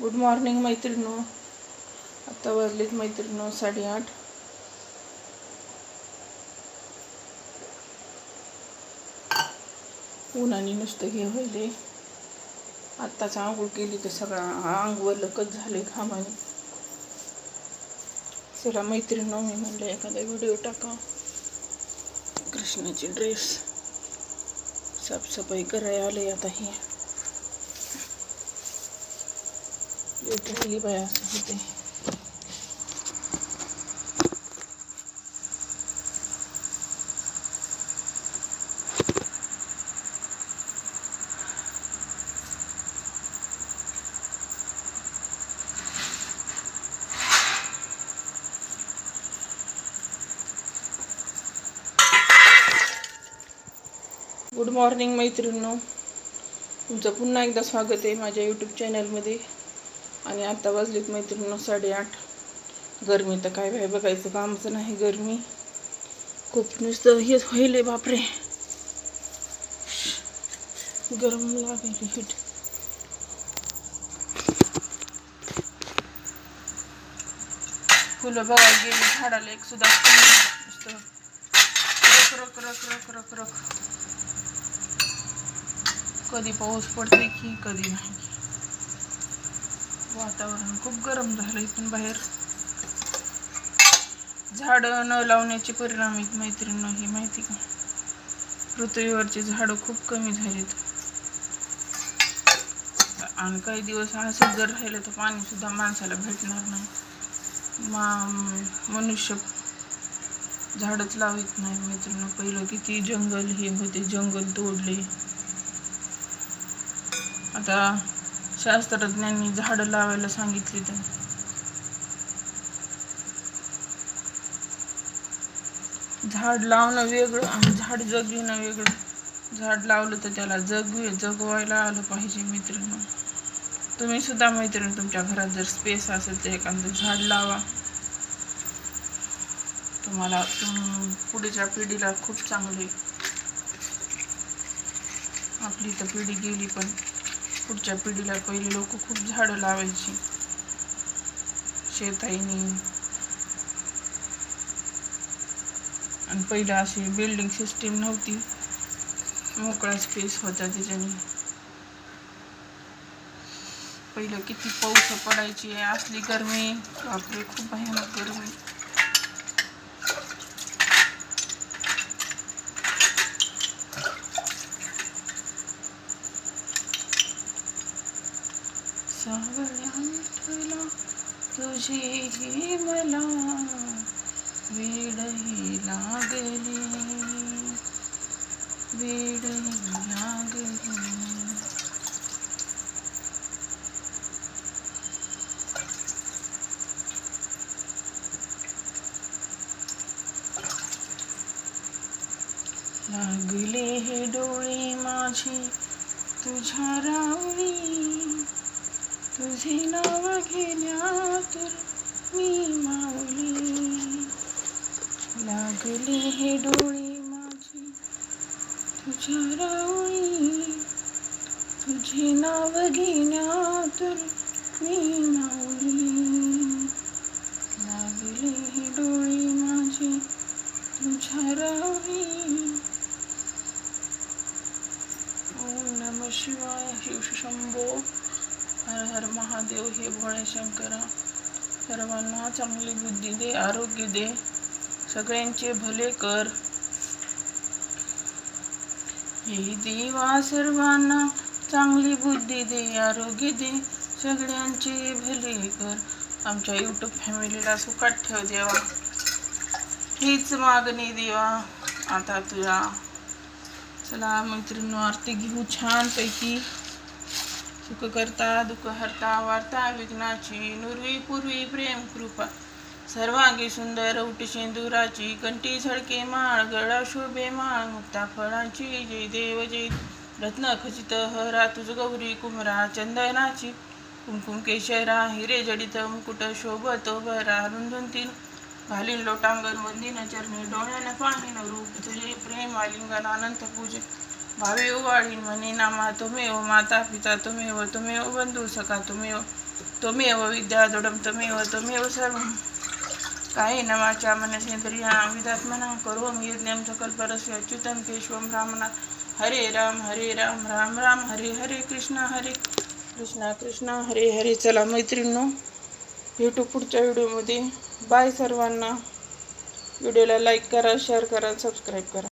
Good morning मैत्रिणो आत्ता वाजलेत मैत्रिणो साडेआठ. उन्हाने नुसतं हे व्हायले. आत्ताच आंघोळ केली तर सगळा अंग लकच झाले घामाने. चला मैत्रिणो मी म्हणलं एखादा व्हिडिओ टाका. कृष्णाची ड्रेस साफसफाई करायला आले आता हे. लेट बाया होते. गुड मॉर्निंग मैत्रिणींनो. तुमचं पुन्हा एकदा स्वागत आहे माझ्या यूट्यूब चॅनलमध्ये आणि आता वाजलीत मैत्रिणींनो साडेआठ. गरमी तर काय बाय बघायचं कामच नाही गरमी. खूप नुसतं हेच होईल बापरे. गरम लागेल हीट. फुलं बघायला गेली झाडाला एक सुद्धा नुसतं. रख रख रख रख रख रख. कधी पाऊस पडते की कधी नाही. वातावरण खूप गरम झालं पण बाहेर. झाडं न लावण्याचे परिणाम आहेत मैत्रिणी ही माहिती का? पृथ्वीवरची झाडं खूप कमी झालीत. आणि काही दिवस असं जर राहिलं तर पाणी सुद्धा माणसाला भेटणार नाही. मा मनुष्य झाडच लावत नाही मित्रांनो. पहिलं किती जंगल हे होते जंगल तोडले. आता शास्त्रज्ञांनी झाडं लावायला सांगितली तर. झाड लावणं वेगळं आणि झाड जगविणं वेगळं. झाड लावलं तर त्याला जगवी जगवायला आलं पाहिजे मित्रांनो. तुम्ही सुद्धा मैत्रीण तुमच्या घरात जर स्पेस असेल तर एखादं झाड लावा. तुम्हाला तुम पुढच्या पिढीला खूप चांगले आपली तर पिढी गेली पण. पुढच्या पिढीला पहिले लोक खूप झाडं लावायची. शेताईनी. आणि पहिलं अशी बिल्डिंग सिस्टीम नव्हती. मोकळा स्पेस होता त्याच्याने. पहिलं किती पाऊस पडायची असली गरमी. बापरे खूप भयानक गरमी. तुझी मला वेडही लागली. वेडही लागली. लागले हे डोळे माझे तुझ्या रावळी तुझे नाव घेण्यातून मी मावली लागले हे डोळे माझे तुझ्या रावळी तुझे नाव घेण्यातून मी मावली लागले हे डोळे माझे तुझ्या रावळी ओम नम शिवाय शिव शंभो। हर हर महादेव हे भोळे शंकरा सर्वांना चांगली बुद्धी दे आरोग्य दे. सगळ्यांचे भले कर. हे देवा सर्वांना चांगली बुद्धी दे आरोग्य दे. सगळ्यांचे भले कर. आमच्या यूट्यूब फॅमिलीला सुखात ठेव देवा. हीच मागणी देवा. आता तुझ्या चला मैत्रिणी आरती घेऊ छानपैकी. सुख करता दुःख हरता वार्ता विघ्नाची नुरवी पूर्वी प्रेम कृपा. सर्वांगी सुंदर उठ शेंदुराची कंठी झळके माळ गळा शोभे माळ मुक्ता फळांची जय देव जय. रत्न खचित हरा तुझ गौरी कुमरा चंदनाची कुमकुम केशरा हिरे जडित मुकुट शोभत भरा रुंदून तीन घालीन लोटांगण वंदिन चरणी डोळ्यानं पाणी रूप तुझे प्रेम आलिंगन अनंत पूजे. भावे उवाळी म्हणे नामा तुम्ही माता पिता तुम्ही तुम्ही बंधू सखा तुम्ही त्वमेव विद्या दृढं त्वमेव त्वमेव सर्वं. कायेन नमाच्या मनसेंद्रिया विदात्मना करोमि यज्ञं सकल्परस्य अच्युतं केशवं रामनाथ हरे राम हरे राम राम राम हरे हरे कृष्णा हरे कृष्णा कृष्णा हरे हरे. चला मैत्रिणींनो भेटू पुढच्या व्हिडिओमध्ये. बाय सर्वांना. व्हिडिओला लाईक करा शेअर करा सबस्क्राईब करा.